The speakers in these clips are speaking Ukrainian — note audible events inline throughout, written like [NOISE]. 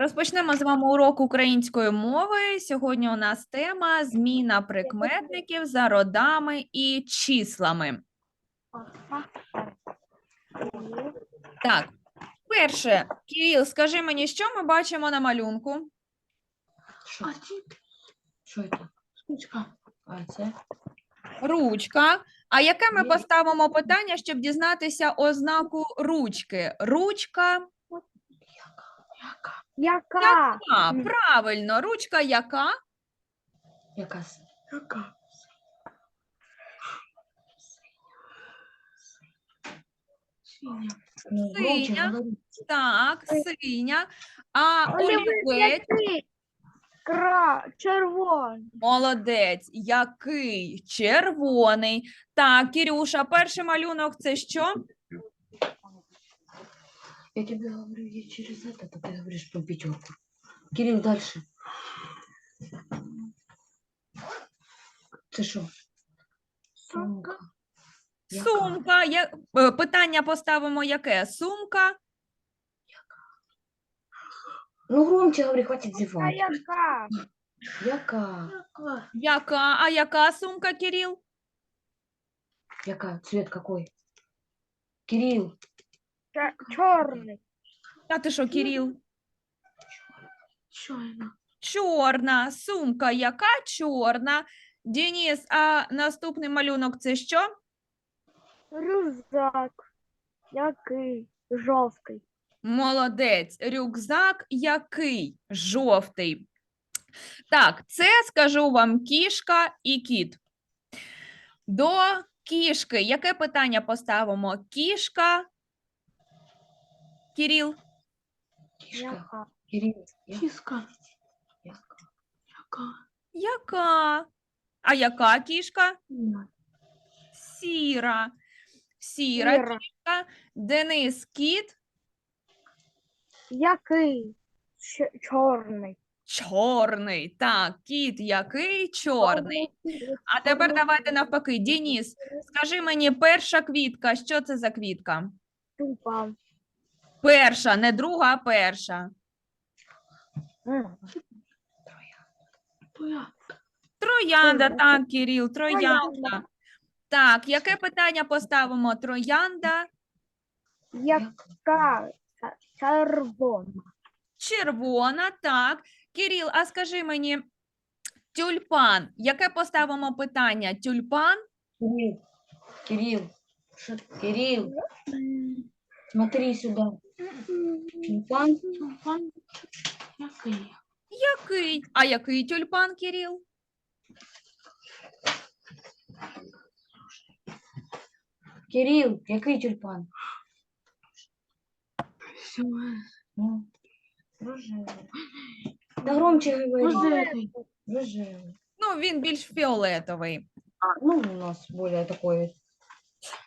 Розпочнемо з вами урок української мови. Сьогодні у нас тема зміна прикметників за родами і числами. Так, перше, Кирил, скажи мені, що ми бачимо на малюнку? Що? Що це? Штучка. А це? Ручка. А яке ми поставимо питання, щоб дізнатися ознаку ручки? Ручка Яка? Яка? Правильно, ручка яка? Яка? Яка? Синя. Синя. Так, синя. А Олівець олівець? Кра... Червоний. Молодець, який червоний. Так, Кірюша, перший малюнок це що? Я тебе говорю, я через это, а ты говоришь про пятерку. Кирилл, дальше. Це що? Сумка. Яка? Сумка. Я... е, Питання поставимо яке? Сумка. Ну, громче говори, хватит А зевать. яка? Яка? Яка? Яка? А яка сумка, Кіріл? Яка? Цвет какой? Кирилл, Чорний. А ти що, Кіріл? Чайна. Чорна. Сумка яка? Чорна. Денис, а наступний малюнок це що? Рюкзак. Який? Жовтий. Молодець. Рюкзак який? Жовтий. Так, це скажу вам кішка і кіт. До кішки. Яке питання поставимо? Кішка. Яка? Кирилл, я- Кіска. яка? Яка? Яка? А яка кішка? Сіра. Сіра Сіра. кішка. Денис кіт. Який? Ч- Чорний. Чорний. Так, кіт який? Чорний. А тепер давайте навпаки. Денис, скажи мені, перша квітка, що це за квітка? Тупа. Перша, не друга, а перша. Троянда, Троянда. так, Кирил, троянда. Так, яке питання поставимо? Троянда, Яка? Червона. червона, так. Кирил, а скажи мені, тюльпан. Яке поставимо питання? Тюльпан? Кирилл, Кирилл, шо- Кирилл, смотри сюда. Тюльпан, Тюльпан. Який? Який? А який тюльпан, Кирил? Кирилл, який тюльпан? Сьомий. Ну, рожевий. Да громче говори. Рожевий. Рожевий. Ну, він більш фіолетовий. А, ну, у нас более такой.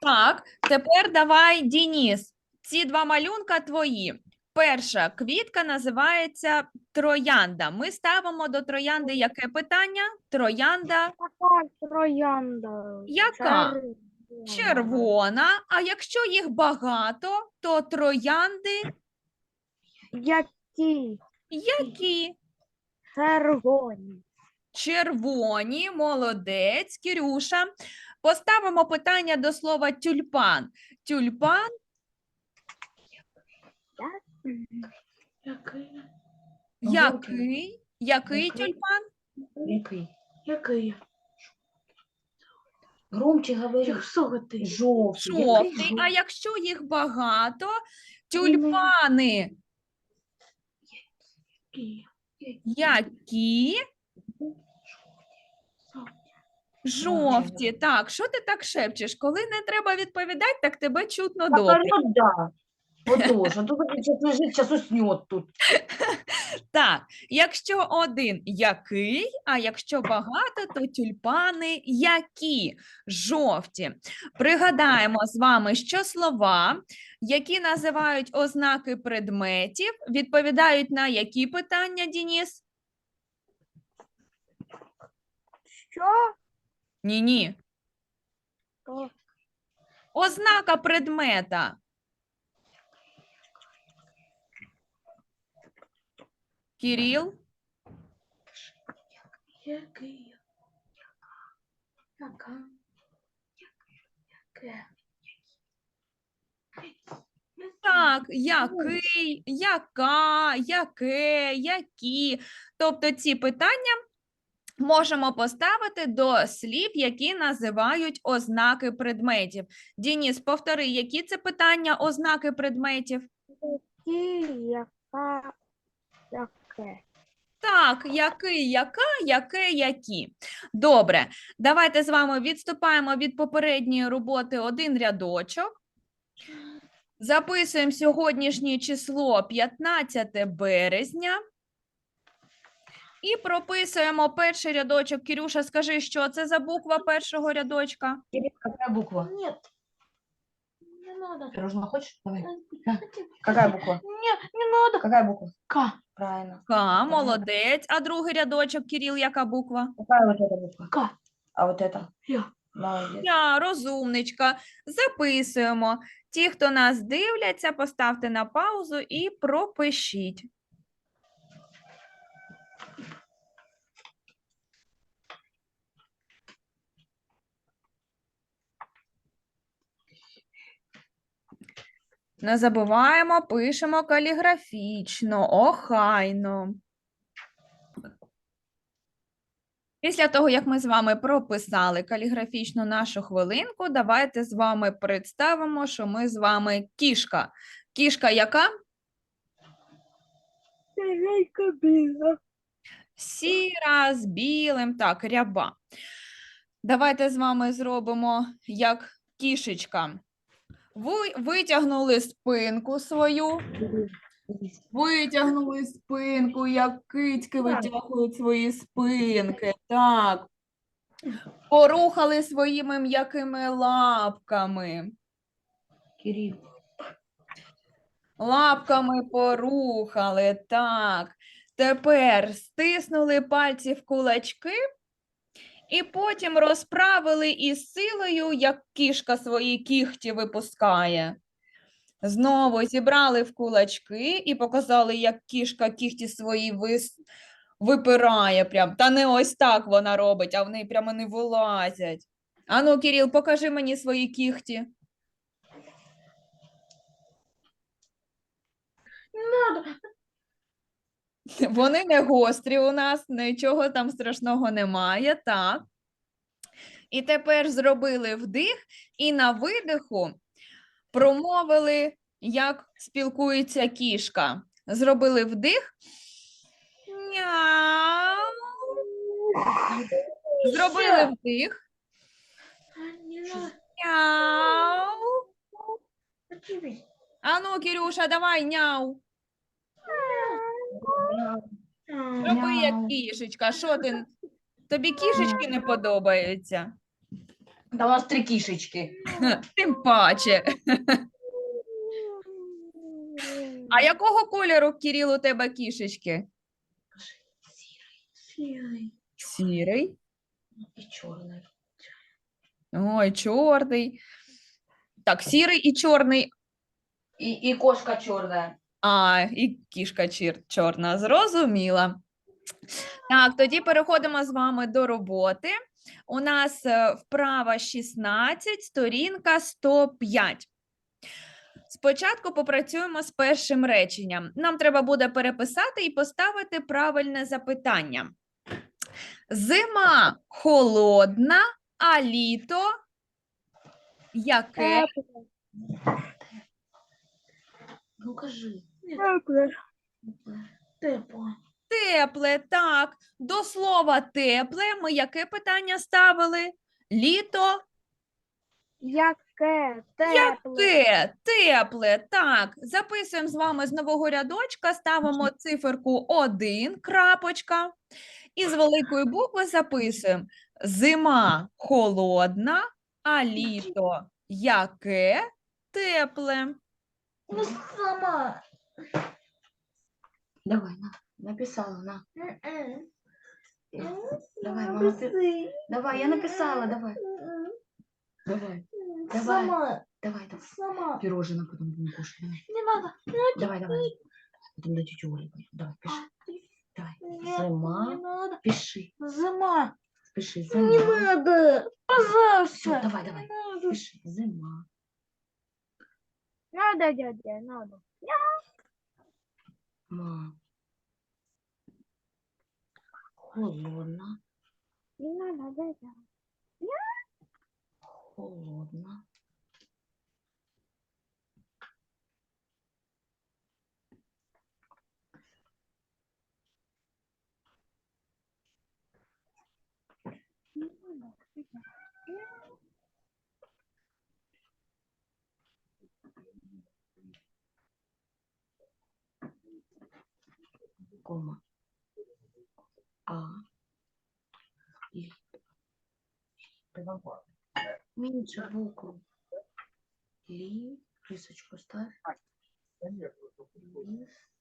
Так, тепер давай, Дініс. Ці два малюнка твої. Перша квітка називається троянда. Ми ставимо до троянди яке питання? Троянда Яка троянда? Яка? Червона. А якщо їх багато, то троянди Які? які? Червоні. Червоні, молодець, Кірюша. Поставимо питання до слова тюльпан. Тюльпан Який? Який? Який Який? тюльпан? Який? Який? Громче говори. Як? Жовтий. Жовтий. А якщо їх багато, тюльпани Який? які? Жовті. Так, що ти так шепчеш? Коли не треба відповідати, так тебе чутно добре. да. Отож, а то сейчас лежит, сейчас уснет тут. [LAUGHS] Так, якщо один який, а якщо багато, то тюльпани які? Жовті. Пригадаємо з вами, що слова, які називають ознаки предметів, відповідають на які питання, Дініс? Що? Ні-ні. Ознака предмета. Кирил? Який? Яка? Яке? Так, який, яка, яке, які. Тобто ці питання можемо поставити до слів, які називають ознаки предметів. Дініс, повтори, які це питання ознаки предметів? Які, яка, яке. Так, який, яка, яке, які. Добре, давайте з вами відступаємо від попередньої роботи один рядочок. Записуємо сьогоднішнє число 15 березня. І прописуємо перший рядочок. Кирюша, скажи, що це за буква першого рядочка? Какая буква? Нет. Не надо. Пирожного хочешь? Давай. Какая буква? Не, не надо. Какая буква? К. Правильно. К, молодець. А другий рядочок, Кирил, яка буква? Какая вот эта буква? К. А вот это? Я. Молодец. Я, розумничка. Записуємо. Ті, хто нас дивляться, поставте на паузу і пропишіть. Не забуваємо, пишемо каліграфічно, охайно. Після того, як ми з вами прописали каліграфічно нашу хвилинку, давайте з вами представимо, що ми з вами кішка. Кішка яка? Сірейка біла. Сіра з білим, так, ряба. Давайте з вами зробимо як кішечка. Ви витягнули спинку свою, витягнули спинку, як кицьки витягують свої спинки. Так. Порухали своїми м'якими лапками. Лапками порухали, так. Тепер стиснули пальці в кулачки і потім розправили із силою, як кішка свої кіхті випускає. Знову зібрали в кулачки і показали, як кішка кіхті свої вис... випирає. Прям. Та не ось так вона робить, а вони прямо не вилазять. Ану, Кирил, покажи мені свої кіхті. Не надо. [LAUGHS] Вони не гострі у нас, нічого там страшного немає, так. І тепер зробили вдих і на видиху промовили, як спілкується кішка. Зробили вдих. Няу. Зробили вдих. Няу. Ану, Кирюша, давай няу. Роби як кішечка. Що ти? Тобі кішечки не подобаються? Да у нас три кишечки. [LAUGHS] Тим паче. [LAUGHS] А якого кольору, Кирил, у тебе кішечки? Сірий. Сірий. И черный. Ой, чорний. Так, сірий і чорний. И, и кошка черная. А, і кішка чорна. Зрозуміла. Так, тоді переходимо з вами до роботи. У нас е, вправа 16, сторінка 105. Спочатку попрацюємо з першим реченням. Нам треба буде переписати і поставити правильне запитання. Зима холодна, а літо яке? Ну кажи. Тепле. Тепло. Тепле, так. До слова тепле ми яке питання ставили? Літо Яке? Тепле. яке? Тепле, так. Записуємо з вами з нового рядочка, ставимо циферку 1, крапочка. І з великої букви записуємо зима холодна, а літо яке? Тепле. Ну сама. Давай, на. Написала, на. М-м. Давай, Ну, мама, ты- напиши. Давай, я написала, давай. М-м. Давай, Давай. Сама. давай, давай. Сама. Пирожное потом будем кушать. Давай, Не надо. давай. давай. Потом до тети Оли пойдем. Давай, пиши. Ты Нет, Зима. не надо. Пиши, Зима. пиши, Не зима. надо. Ну, Пожалуйста. давай, давай, Не надо. пиши, зима. Надо, дядя, надо. Ма. Холодна, Не надо, дядя. холодна. Не надо, дядя. кома. А. І. Меньше букву. Лі. Рисочку ставь. Лі.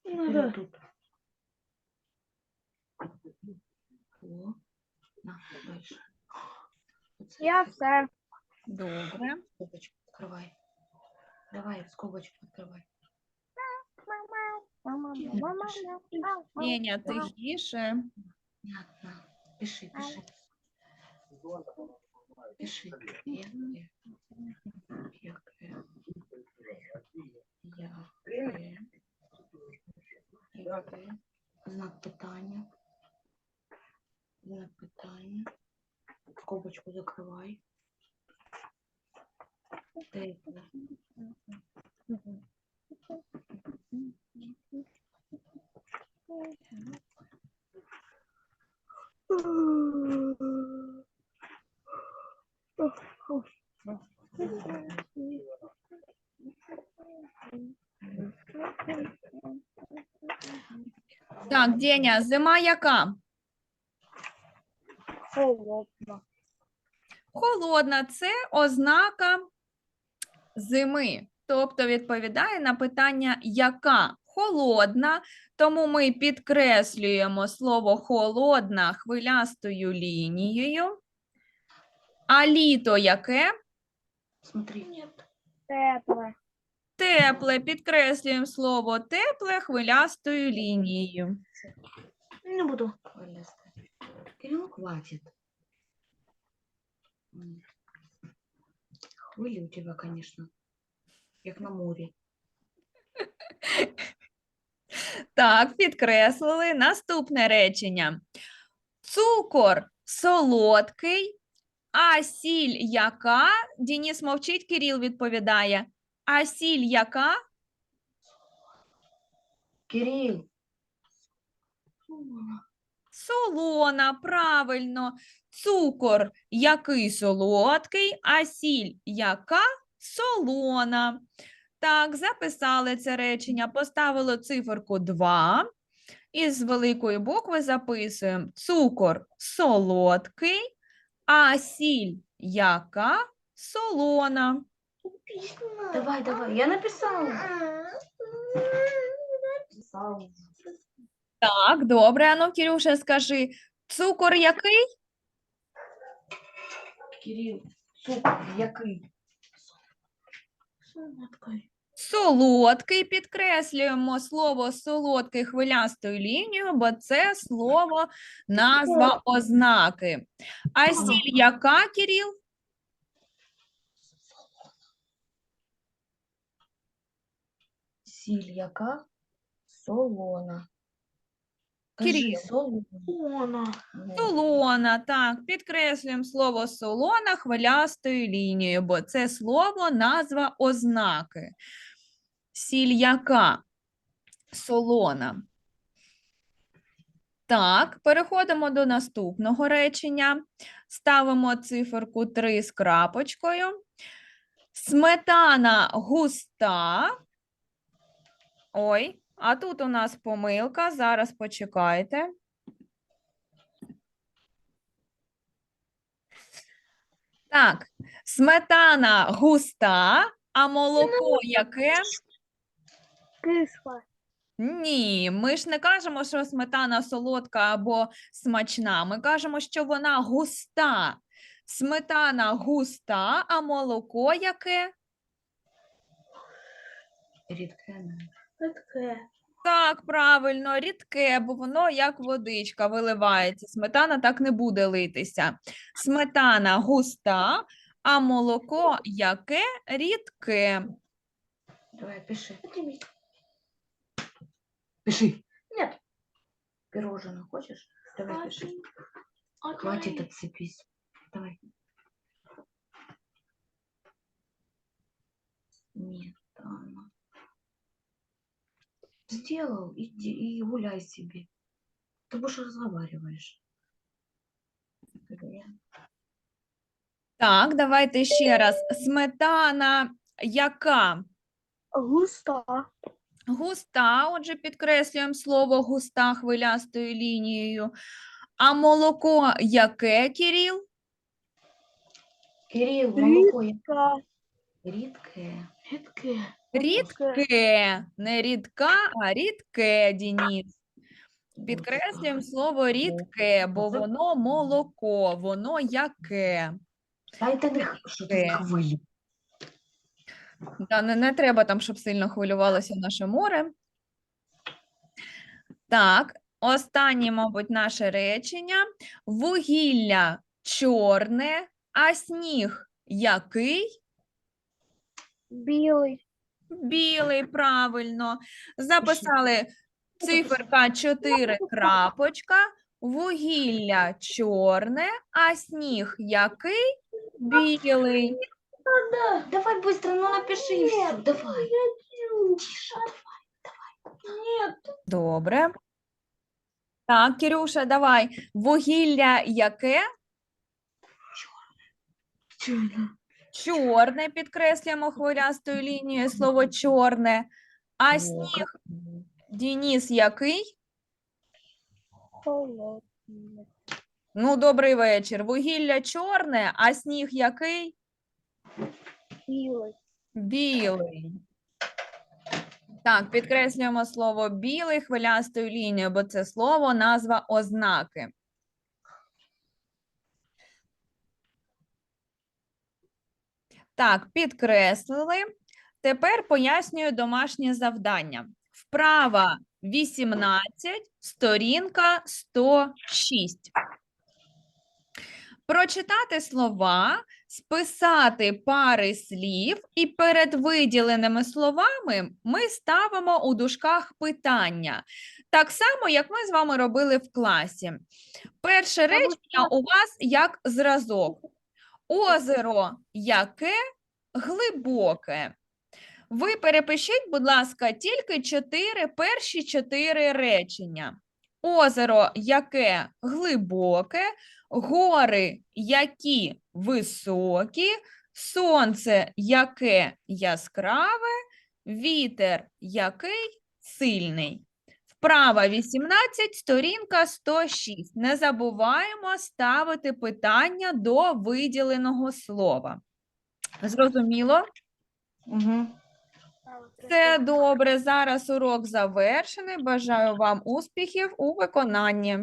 Не Или надо. тут. О. На, дальше. Оце Я так. все. Добре. Скобочку открывай. Давай, скобочку открывай. Мама, мама. Тихіше. Пиши, пиши. Пиши. Знак питання. Знак питання. Скобочку закривай. Тепло. Так, Деня, зима яка? Холодно. Холодна це ознака зими. Тобто відповідає на питання яка холодна, тому ми підкреслюємо слово холодна хвилястою лінією. А літо яке? Тепле. Тепле. Підкреслюємо слово тепле хвилястою лінією. Не буду. Хвилястая. Кирилл, хватит. М. Хвили тебя, конечно, как на море. [LAUGHS] Так, підкреслили. Наступне речення. Цукор солодкий, а сіль яка? Дініс мовчить, Кирил відповідає. А сіль яка? Кирилл. Солона, правильно. Цукор який солодкий, а сіль яка солона. Так, записали це речення, поставили циферку 2. І з великої букви записуємо цукор солодкий, а сіль яка солона. Давай, давай, я написала. Так, добре, ану, Кирюша, скажи, цукор який? Кирилл, цукор, який? Солодкой. Солодкий підкреслюємо слово солодкий хвилястою лінією, бо це слово назва ознаки. А сіль яка, Кирил? Сіль яка? Солона. Кирилл. Кажи, солона. Солона, так, підкреслюємо слово солона хвилястою лінією, бо це слово назва ознаки. Сіль яка? Солона. Так, переходимо до наступного речення. Ставимо циферку 3 з крапочкою. Сметана густа. Ой, а тут у нас помилка. Зараз почекайте. Так, сметана густа, а молоко яке? Кисле. Ні, ми ж не кажемо, що сметана солодка або смачна. Ми кажемо, що вона густа. Сметана густа, а молоко яке? Рідке. Такая. Так, правильно, рідке, бо воно як водичка виливається. Сметана так не буде литися. Сметана густа, а молоко яке рідке. Давай, пиши. Пиши. Нет. Пирожное хочешь? Давай, пиши. Хватит отцепись. Давай. Нет. Сделал, иди и гуляй себе. Ты больше разговариваешь. Так, давайте ще раз. Сметана яка? Густа. Густа, отже, підкреслюємо слово густа хвилястою лінією. А молоко яке, Кіріл? Кирилл, молоко Ка. редкое. Рідке. Рідке, не рідка, а рідке, Дініс. Підкреслюємо слово рідке, бо воно молоко, воно яке. Ти не х- що хвилі. Та не, не треба там, щоб сильно хвилювалося наше море. Так, останнє, мабуть, наше речення. Вугілля чорне, а сніг який? Білий. Білий, правильно. Записали циферка 4 крапочка, вугілля чорне, а сніг який? Білий. Давай быстро, ну напиши и все. Давай. Тише, Нет. Добре. Так, Кирюша, давай. Вугілля яке? Чорно. Чорне, підкреслюємо хвилястою лінією слово чорне. А сніг, Дініс, який? Холодний. Ну, добрий вечір. Вугілля чорне, а сніг який? Білий. Білий. Так, підкреслюємо слово білий хвилястою лінією, бо це слово назва ознаки. Так, підкреслили. Тепер пояснюю домашнє завдання. Вправа 18, сторінка 106. Прочитати слова, списати пари слів, і перед виділеними словами ми ставимо у дужках питання. Так само, як ми з вами робили в класі. Перше речення у вас як зразок. Озеро яке глибоке. Ви перепишіть, будь ласка, тільки чотири перші чотири речення. Озеро яке глибоке, гори які високі, сонце яке яскраве, вітер який сильний. Вправа 18, сторінка 106. Не забуваємо ставити питання до виділеного слова. Зрозуміло? Угу. Все добре. Зараз урок завершений. Бажаю вам успіхів у виконанні.